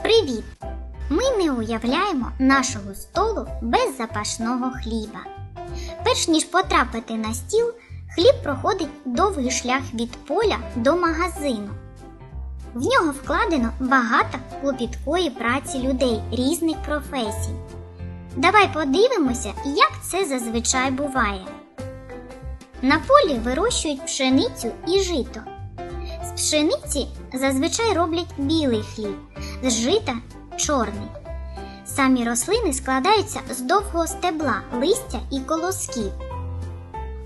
Привіт! Ми не уявляємо нашого столу без запашного хліба. Перш ніж потрапити на стіл, хліб проходить довгий шлях від поля до магазину. В нього вкладено багато клопіткої праці людей різних професій. Давай подивимося, як це зазвичай буває. На полі вирощують пшеницю і жито. З пшениці зазвичай роблять білий хліб, з жита чорний. Самі рослини складаються з довгого стебла, листя і колосків.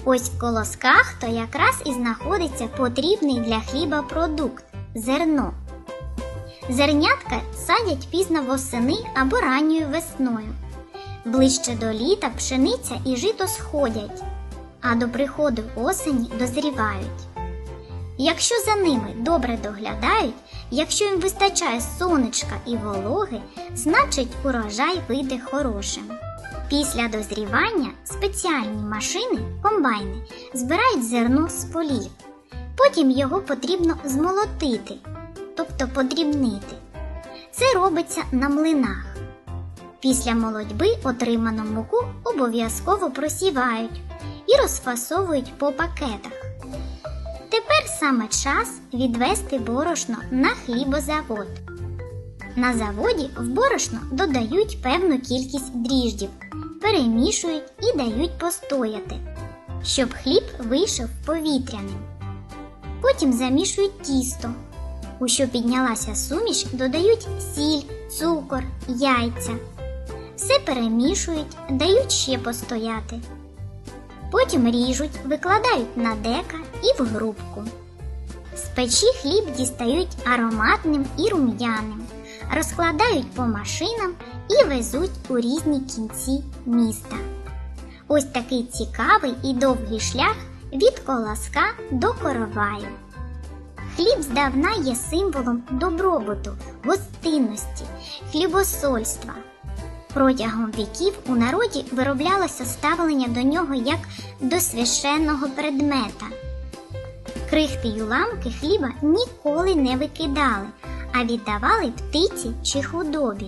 Ось в колосках то якраз і знаходиться потрібний для хліба продукт зерно. Зернятка садять пізно восени або ранньою весною. Ближче до літа пшениця і жито сходять, а до приходу осені дозрівають. Якщо за ними добре доглядають, якщо їм вистачає сонечка і вологи, значить урожай вийде хорошим. Після дозрівання спеціальні машини, комбайни, збирають зерно з полів. Потім його потрібно змолотити, тобто подрібнити. Це робиться на млинах. Після молодьби отриману муку обов'язково просівають і розфасовують по пакетах. Тепер саме час відвести борошно на хлібозавод. На заводі в борошно додають певну кількість дріждів, перемішують і дають постояти, щоб хліб вийшов повітряним. Потім замішують тісто. У що піднялася суміш, додають сіль, цукор, яйця. Все перемішують, дають ще постояти. Потім ріжуть, викладають на дека і в грубку. З печі хліб дістають ароматним і рум'яним, розкладають по машинам і везуть у різні кінці міста. Ось такий цікавий і довгий шлях від колоска до короваю. Хліб здавна є символом добробуту, гостинності, хлібосольства. Протягом віків у народі вироблялося ставлення до нього як до священного предмета. Крихти й уламки хліба ніколи не викидали, а віддавали птиці чи худобі.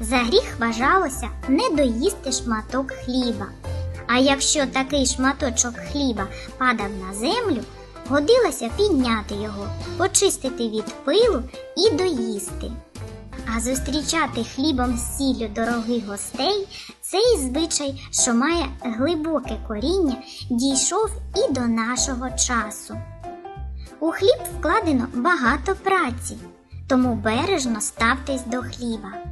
За гріх вважалося не доїсти шматок хліба. А якщо такий шматочок хліба падав на землю, годилося підняти його, почистити від пилу і доїсти. А зустрічати хлібом з сіллю дорогих гостей цей звичай, що має глибоке коріння, дійшов і до нашого часу. У хліб вкладено багато праці, тому бережно ставтесь до хліба.